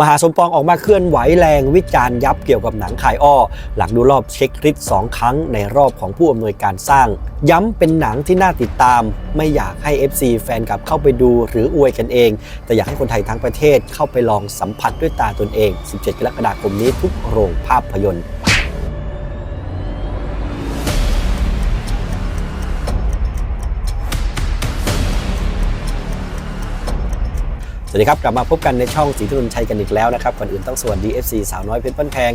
มหาสมปองออกมาเคลื่อนไหวแรงวิจารณ์ยับเกี่ยวกับหนังคายอ้อ หลังดูรอบเช็คลิสสองครั้งในรอบของผู้อำนวยการสร้าง ย้ำเป็นหนังที่น่าติดตาม ไม่อยากให้ FC แฟนกลับเข้าไปดูหรืออวยกันเอง แต่อยากให้คนไทยทั้งประเทศเข้าไปลองสัมผัสด้วยตาตนเอง 17 กรกฎาคมนี้ทุกโรงภาพยนตร์ วัสดีครับ กลับมาพบกันในช่องสีทุนชัยกันอีกแล้วนะครับก่อนอื่นต้องสวัสดี FC สาวน้อยเพชรบ้านแพง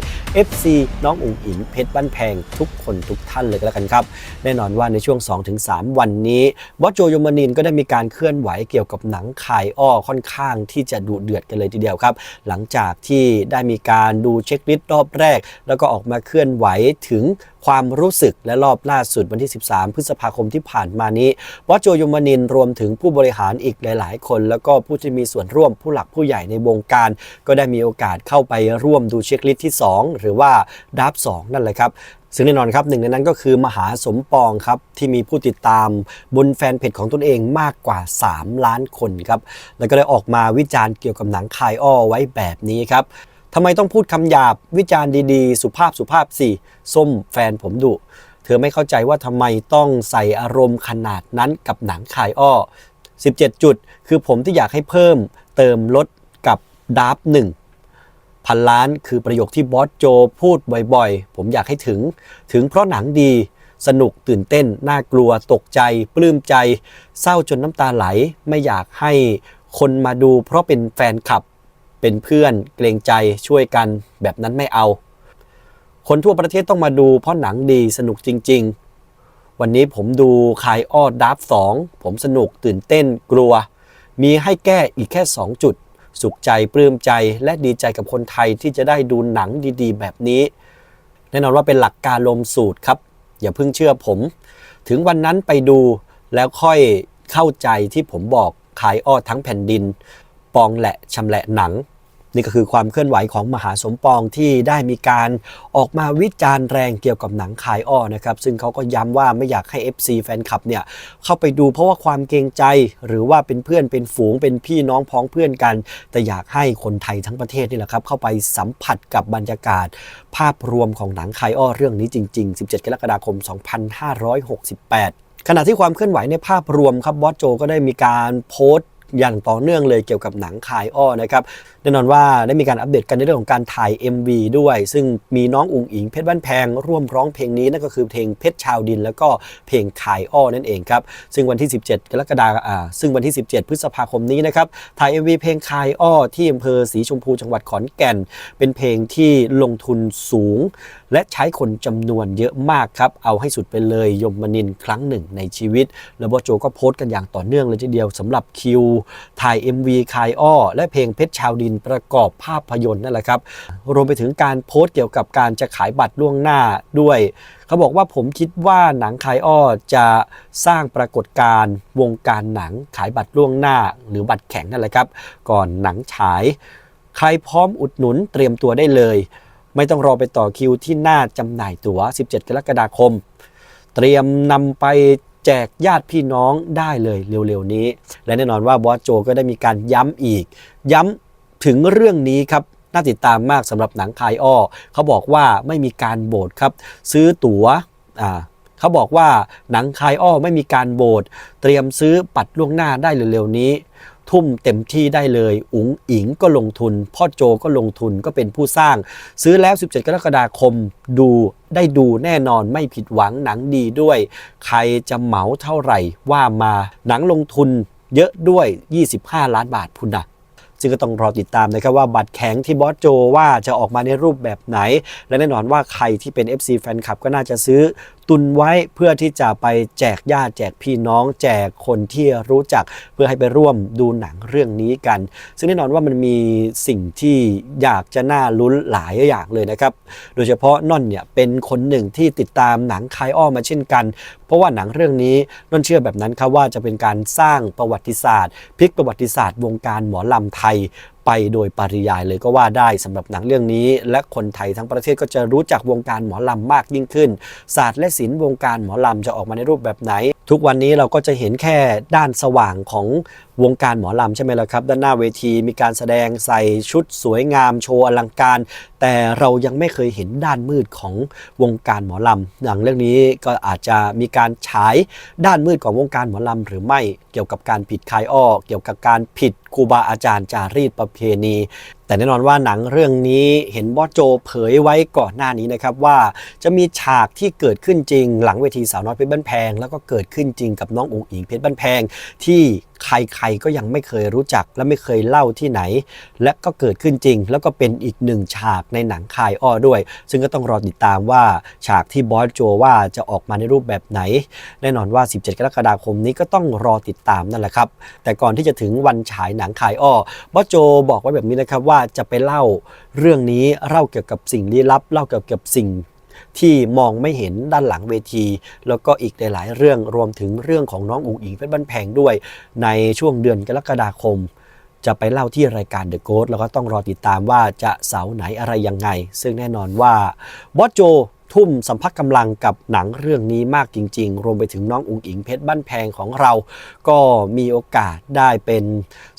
FC น้องอุ๋งอิงเพชรบ้านแพง ทุกคนทุกท่านเลยก็แล้วกันครับ แน่นอนว่าในช่วง 2-3 วันนี้บอสโจยมนินก็ได้มีการเคลื่อนไหวเกี่ยวกับหนังขายอ้อค่อนข้างที่จะดุเดือดกันเลยทีเดียวครับ หลังจากที่ได้มีการดูเช็คลิสต์รอบแรก แล้วก็ออกมาเคลื่อนไหวถึง ความรู้สึกและรอบล่าสุดวันที่ 13 พฤษภาคมที่ผ่านมานี้บอสโจยมนินทร์รวมถึงผู้บริหารอีกหลาย ๆ คน แล้วก็ผู้ที่มีส่วนร่วมผู้หลักผู้ใหญ่ในวงการ ก็ได้มีโอกาสเข้าไปร่วมดูเช็คลิสต์ที่ 2 หรือว่าดับ2นั่นแหละครับซึ่งแน่นอนครับหนึ่งในนั้นก็คือมหาสมปองครับที่มีผู้ติดตามบนแฟนเพจของตนเองมากกว่า 3 ล้านคนครับแล้วก็ได้ออกมาวิจารณ์เกี่ยวกับหนังคายอ้อไว้แบบนี้ครับ ทำไมต้องพูดคำหยาบวิจารณ์ดีๆ สุภาพสุภาพสิส้มแฟนผมดุเธอไม่เข้าใจว่าทำไมต้องใส่อารมณ์ขนาดนั้นกับหนังคายอ้อ 17 จุด คือผมที่อยากให้เพิ่มเติมลดกับดาร์ฟหนึ่งพันล้านคือประโยคที่บอสโจพูดบ่อยๆ ผมอยากให้ถึง ถึงเพราะหนังดี สนุกตื่นเต้น น่ากลัวตกใจ ปลื้มใจ เศร้าจนน้ำตาไหล ไม่อยากให้คนมาดูเพราะเป็นแฟนคลับ เป็นเพื่อนเกรงใจช่วยกันแบบนั้นไม่เอา คนทั่วประเทศต้องมาดูเพราะหนังดีสนุกจริง ๆ วันนี้ผมดูคายอ้อดับสองผมสนุกตื่นเต้นกลัว มีให้แก้อีกแค่ 2 จุด สุขใจปลื้มใจและดีใจกับคนไทยที่จะได้ดูหนังดีๆ แบบนี้ แน่นอนว่าเป็นหลักการลมสูตรครับ อย่าเพิ่งเชื่อผม ถึงวันนั้นไปดูแล้วค่อยเข้าใจที่ผมบอกขายอ้อทั้งแผ่นดิน ปองแหละชำแหละหนัง นี่ก็คือความเคลื่อนไหวของมหาสมปองที่ได้มีการออกมาวิจารณ์แรงเกี่ยวกับหนังขายอ้อนะครับซึ่งเขาก็ย้ำว่าไม่อยากให้ FC แฟนคลับเนี่ยเข้าไปดูเพราะว่าความเกรงใจ หรือว่าเป็นเพื่อนเป็นฝูงเป็นพี่น้องพ้องเพื่อนกัน แต่อยากให้คนไทยทั้งประเทศนี่แหละครับเข้าไปสัมผัสกับบรรยากาศ ภาพรวมของหนังคายอ้อเรื่องนี้จริง ๆ 17 กรกฎาคม 2568ขณะที่ความเคลื่อนไหวในภาพรวมครับบอสโจก็ได้มีการโพสต์ อย่างต่อเนื่องเลยเกี่ยวกับหนังคายอ้อนะครับแน่นอนว่าได้มีการอัปเดตกันในเรื่องของการถ่าย MV ด้วย ซึ่งมีน้องอุ๋งอิงเพชรบ้านแพง ร่วมร้องเพลงนี้นั่นก็คือเพลงเพชรชาวดิน แล้วก็เพลงคายอ้อนั่นเองครับซึ่งวันที่ 17 กรกฎาคมซึ่งวันที่ 17 พฤษภาคมนี้นะครับถ่าย MV เพลงคายอ้อที่อำเภอศรีชมพูจังหวัดขอนแก่น เป็นเพลงที่ลงทุนสูง และใช้คนจำนวนเยอะมากครับเอาให้สุดไปเลยยมมนินครั้งหนึ่งในชีวิต แล้วบอโจก็โพสต์กันอย่างต่อเนื่องเลยทีเดียวสำหรับคิวถ่าย MV คายอ้อ และเพลงเพชรชาวดินประกอบภาพยนตร์นั่นแหละครับ รวมไปถึงการโพสต์เกี่ยวกับการจะขายบัตรล่วงหน้าด้วย เขาบอกว่าผมคิดว่าหนังคายอ้อจะสร้างปรากฏการณ์วงการหนังขายบัตรล่วงหน้า หรือบัตรแข็งนั่นแหละครับ ก่อนหนังฉาย ใครพร้อมอุดหนุนเตรียมตัวได้เลย ไม่ต้องรอไปต่อคิวที่หน้าจำหน่ายตั๋ว 17 กรกฎาคม เตรียมนำไป แจกญาติพี่น้องได้เลยเร็วๆนี้ และแน่นอนว่าบอสโจก็ได้มีการย้ำอีก ย้ำถึงเรื่องนี้ครับน่าติดตามมากสำหรับหนังคายอ้อเขาบอกว่าไม่มีการโบสครับ ซื้อตั๋วอ่าเขาบอกว่าหนังคายอ้อไม่มีการโบสเตรียมซื้อปัดล่วงหน้าได้เร็วๆนี้ ทุ่มเต็มที่ได้เลย อุ๋งอิงก็ลงทุน พ่อโจก็ลงทุนก็เป็นผู้สร้าง ซื้อแล้ว 17 กรกฎาคมดูได้ดูแน่นอนไม่ผิดหวังหนังดีด้วย ใครจะเหมาเท่าไหร่ว่ามาหนังลงทุนเยอะด้วย 25 ล้านบาทพุนนะซึ่งก็ต้องรอติดตามนะครับว่าบัตรแข็งที่บอสโจว่าจะออกมาในรูปแบบไหน และแน่นอนว่าใครที่เป็น FC แฟนคลับก็น่าจะซื้อตุนไว้เพื่อที่จะไปแจกญาติแจกพี่น้อง แจกคนที่รู้จักเพื่อให้ไปร่วมดูหนังเรื่องนี้กัน ซึ่งแน่นอนว่ามันมีสิ่งที่อยากจะน่าลุ้นหลายอย่างเลยนะครับ โดยเฉพาะน่อนเนี่ยเป็นคนหนึ่งที่ติดตามหนังคายอ้อมาเช่นกัน เพราะว่าหนังเรื่องนี้น่นเชื่อแบบนั้นครับว่าจะเป็นการสร้างประวัติศาสตร์พลิกประวัติศาสตร์ วงการหมอลำไทย ไปโดยปริยายเลยก็ว่าได้สำหรับหนังเรื่องนี้ และคนไทยทั้งประเทศก็จะรู้จักวงการหมอลำมากยิ่งขึ้น ศาสตร์และศิลป์วงการหมอลำจะออกมาในรูปแบบไหน ทุกวันนี้เราก็จะเห็นแค่ด้านสว่างของวงการหมอลำใช่ไหมล่ะครับ ด้านหน้าเวทีมีการแสดงใส่ชุดสวยงามโชว์อลังการ แต่เรายังไม่เคยเห็นด้านมืดของวงการหมอลำหนังเรื่องนี้ก็อาจจะมีการฉายด้านมืดของวงการหมอลำหรือไม่เกี่ยวกับการผิดคายอ้อเกี่ยวกับการผิดครูบาอาจารย์จารีตประเพณี แต่แน่นอนว่าหนังเรื่องนี้เห็นบอสโจเผยไว้ก่อนหน้านี้นะครับว่าจะมีฉากที่เกิดขึ้นจริง หลังเวทีสาวน้อยเพชรบ้านแพง แล้วก็เกิดขึ้นจริงกับน้องอุ๋งอิงเพชรบ้านแพง ที่ใครๆก็ยังไม่เคยรู้จักและไม่เคยเล่าที่ไหน และก็เกิดขึ้นจริง แล้วก็เป็นอีกหนึ่งฉากในหนังคายอ้อด้วย ซึ่งก็ต้องรอติดตามว่าฉากที่บอสโจว่าจะออกมาในรูปแบบไหน แน่นอนว่า 17 กรกฎาคมนี้ก็ต้องรอติดตามนั่นแหละครับ แต่ก่อนที่จะถึงวันฉายหนังคายอ้อบอสโจบอกไว้แบบนี้นะครับว่าจะไปเล่าเรื่องนี้เล่าเกี่ยวกับสิ่งลี้ลับ เล่าเกี่ยวกับสิ่งที่มองไม่เห็นด้านหลังเวที แล้วก็อีกหลาย ๆ เรื่องรวมถึงเรื่องของน้องอุ๋งอิงเพชรบ้านแพงด้วย ในช่วงเดือนกรกฎาคม จะไปเล่าที่รายการ The Ghost แล้วก็ต้องรอติดตามว่าจะเสาร์ไหนอะไรยังไง ซึ่งแน่นอนว่าบอสโจ ทุ่มสัมพักกำลังกับหนังเรื่องนี้มากจริง ๆ รวมไปถึงน้องอุ๋งอิงเพชรบ้านแพงของเรา ก็มีโอกาสได้เป็น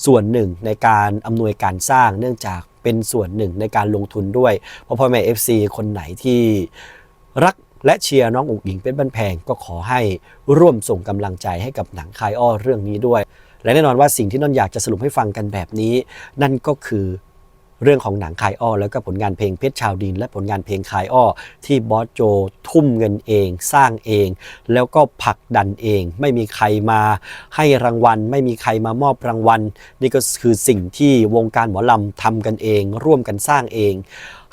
ส่วนหนึ่งในการอำนวยการสร้าง เนื่องจากเป็นส่วนหนึ่งในการลงทุนด้วยเพราะพ่อแม่ FC คนไหนที่รักและเชียร์น้องอุ๋งอิงเป็นบ้านแพงก็ขอให้ร่วมส่งกำลังใจให้กับหนังคายอ้อเรื่องนี้ด้วย และแน่นอนว่าสิ่งที่นนท์อยากจะสรุปให้ฟังกันแบบนี้ นั่นก็คือ เรื่องของหนังคายอ้อ แล้วก็ผลงานเพลงเพชรชาวดิน และผลงานเพลงคายอ้อ ที่บอสโจทุ่มเงินเอง สร้างเอง แล้วก็ผลักดันเอง ไม่มีใครมาให้รางวัล ไม่มีใครมามอบรางวัล นี่ก็คือสิ่งที่วงการหมอลำทำกันเอง ร่วมกันสร้างเอง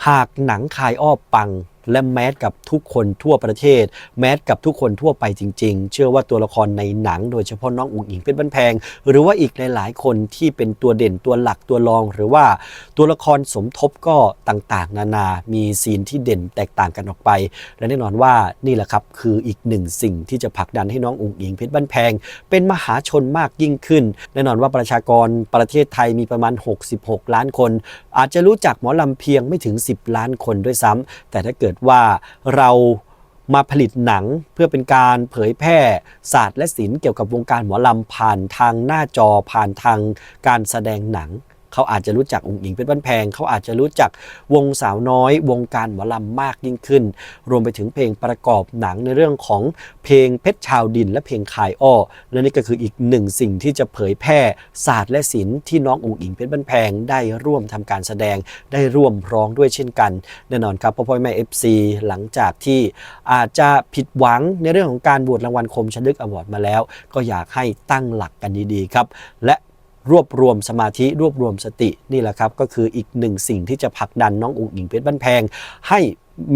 หากหนังคายอ้อปัง และแมสกับทุกคนทั่วประเทศ แมสกับทุกคนทั่วไปจริง ๆ เชื่อว่าตัวละครในหนัง โดยเฉพาะน้องอุ๋งอิงเป็นบ้านแพง หรือว่าอีกหลายๆ คนที่เป็นตัวเด่นตัวหลักตัวรอง หรือว่าตัวละครสมทบก็ต่างๆ นานา มีซีนที่เด่นแตกต่างกันออกไป และแน่นอนว่านี่แหละครับคืออีกหนึ่งสิ่งที่จะผลักดันให้น้องอุ๋งอิงเพชรบ้านแพง เป็นมหาชนมากยิ่งขึ้น แน่นอนว่าประชากรประเทศไทยมีประมาณ 66 ล้านคน อาจจะรู้จักหมอลำเพียงไม่ถึง 10 ล้านคนด้วยซ้ำแต่ถ้าเกิดว่าเรามาผลิตหนังเพื่อเป็นการเผยแพร่ศาสตร์และศิลป์เกี่ยวกับวงการหมอลำผ่านทางหน้าจอผ่านทางการแสดงหนัง เขาอาจจะรู้จักองค์หญิงเป็นบ้านแพง เขาอาจจะรู้จักวงสาวน้อย วงการหมอลำมากยิ่งขึ้น รวมไปถึงเพลงประกอบหนังในเรื่องของเพลงเพชรชาวดิน และเพลงคายอ้อและนี่ก็คืออีกหนึ่งสิ่งที่จะเผยแพร่ศาสตร์และศิลป์ที่น้ององค์หญิงเพชรบ้านแพงได้ร่วมทำการแสดงได้ร่วมร้องด้วยเช่นกันแน่นอนครับพ่อพ่อแม่ FC หลังจากที่อาจจะผิดหวังในเรื่องของการบวชรางวัลคมชนึกอวอร์ดมาแล้ว ก็อยากให้ตั้งหลักกันดีๆครับ และ รวบรวมสมาธิรวบรวมสตินี่แหละครับก็คืออีกหนึ่งสิ่งที่จะผลักดันน้องอุ๋งอิงเพชรบ้านแพง ให้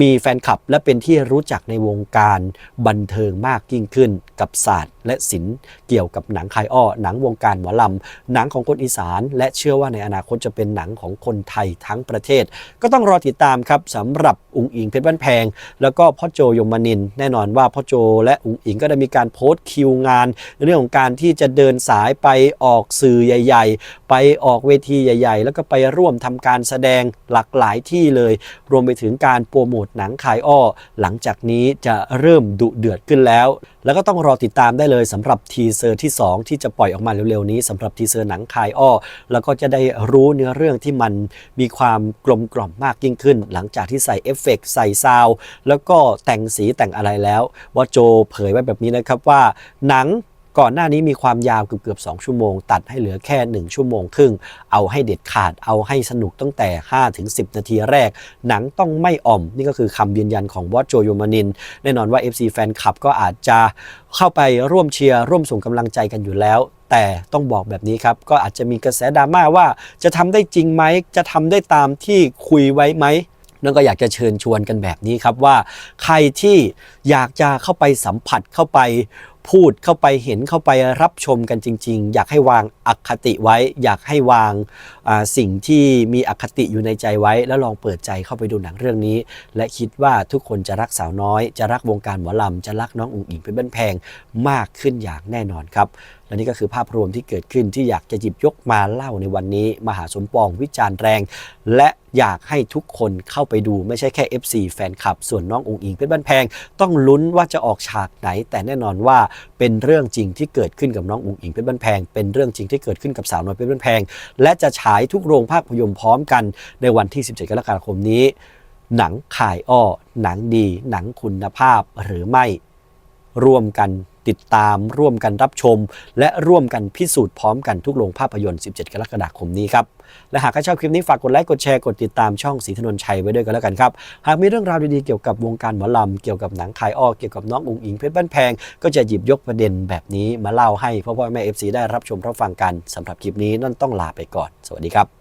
มีแฟนคลับและเป็นที่รู้จักในวงการบันเทิงมากยิ่งขึ้นกับศาสตร์ และศิลป์เกี่ยวกับหนังคายอ้อ หนังวงการหมอลำ หนังของคนอีสาน และเชื่อว่าในอนาคตจะเป็นหนังของคนไทยทั้งประเทศ ก็ต้องรอติดตามครับสำหรับอุงอิงเพชรบ้านแพง แล้วก็พ่อโจยมนิน แน่นอนว่าพ่อโจและอุงอิงก็ได้มีการโพสต์คิวงาน ในเรื่องของการที่จะเดินสายไปออกสื่อใหญ่ ๆ ไปออกเวทีใหญ่ ๆ แล้วก็ไปร่วมทำการแสดงหลากหลายที่เลย รวมไปถึงการโปรโมทหนังขายอ้อ หลังจากนี้จะเริ่มดุเดือดขึ้นแล้ว แล้วก็ต้องรอติดตามได้เลยสำหรับทีเซอร์ที่ 2 ที่จะปล่อยออกมาเร็วๆนี้สำหรับทีเซอร์หนังคายอ้อแล้วก็จะได้รู้เนื้อเรื่องที่มันมีความกลมกล่อมมากยิ่งขึ้น หลังจากที่ใส่เอฟเฟกต์ใส่ซาวแล้วก็แต่งสีแต่งอะไรแล้วว่าโจเผยไว้แบบนี้นะครับว่าหนัง ก่อนหน้านี้มีความยาวเกือบเกือบ2ชั่วโมง ตัดให้เหลือแค่ 1 ชั่วโมงครึ่ง เอาให้เด็ดขาดเอาให้สนุกตั้งแต่ 5 ถึง 10 นาทีแรก หนังต้องไม่อ่อม นี่ก็คือคำยืนยันของวอสโจโยมานิน แน่นอนว่า FC แฟนคลับก็อาจจะเข้าไปร่วมเชียร์ร่วมส่งกำลังใจกันอยู่แล้วแต่ต้องบอกแบบนี้ครับ ก็อาจจะมีกระแสดราม่าว่าจะทำได้จริงไหม จะทำได้ตามที่คุยไว้ไหมนั่นก็อยากจะเชิญชวนกันแบบนี้ครับว่า ใครที่อยากจะเข้าไปสัมผัสเข้าไป พูดเข้าไปเห็นเข้าไปรับชมกันจริง ๆ อยากให้วางอคติไว้ อยากให้วางสิ่งที่มีอคติอยู่ในใจไว้ แล้วลองเปิดใจเข้าไปดูหนังเรื่องนี้ และคิดว่าทุกคนจะรักสาวน้อย จะรักวงการหมอลำจะรักน้องอุ๋งอิงเป็นบ้านแพงมากขึ้นอย่างแน่นอนครับและนี่ก็คือภาพรวมที่เกิดขึ้นที่อยากจะหยิบยกมาเล่าในวันนี้ มหาสมปองวิจารณ์แรง และอยากให้ทุกคนเข้าไปดูไม่ใช่แค่ FC แฟนคลับ ส่วนน้ององอิงเพชรบ้านแพง ต้องลุ้นว่าจะออกฉากไหน แต่แน่นอนว่าเป็นเรื่องจริงที่เกิดขึ้นกับน้ององอิงเพชรบ้านแพง เป็นเรื่องจริงที่เกิดขึ้นกับสาวน้อยเพชรบ้านแพง และจะฉายทุกโรงภาพยนตร์พร้อมกันในวันที่ 17 กรกฎาคมนี้ หนังขายอ้อ หนังดี หนังคุณภาพหรือไม่ร่วมกัน ติดตามร่วมกันรับชม และร่วมกันพิสูจน์พร้อมกันทุกโรงภาพยนตร์ 17 กรกฎาคมนี้ครับ และหากใครชอบคลิปนี้ฝากกดไลค์กดแชร์กดติดตามช่องสีถนนชัยไว้ด้วยกันแล้วกันครับ หากมีเรื่องราวดีๆเกี่ยวกับวงการหมอลำเกี่ยวกับหนังขายอ้อเกี่ยวกับน้องอุ๋งอิงเพชรบ้านแพง ก็จะหยิบยกประเด็นแบบนี้มาเล่าให้พ่อพ่อแม่เอฟซีได้รับชมรับฟังกันสำหรับคลิปนี้นั่นต้องลาไปก่อน สวัสดีครับ